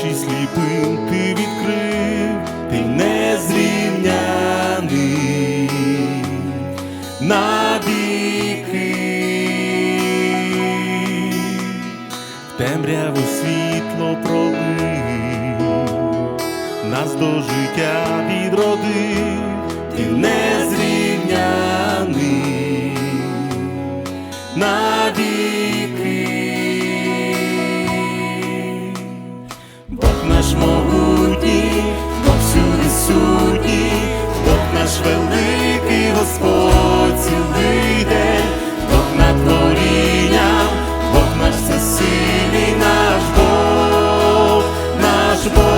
сліпим ти відкрив, ти незрівняний навіки. Темряву світло пробив, нас до життя відродив, Бог наш могутній, Бог всюди сутній, Бог наш великий Господь цілий день, Бог над творінням, Бог наш всесильний, наш Бог, наш Бог.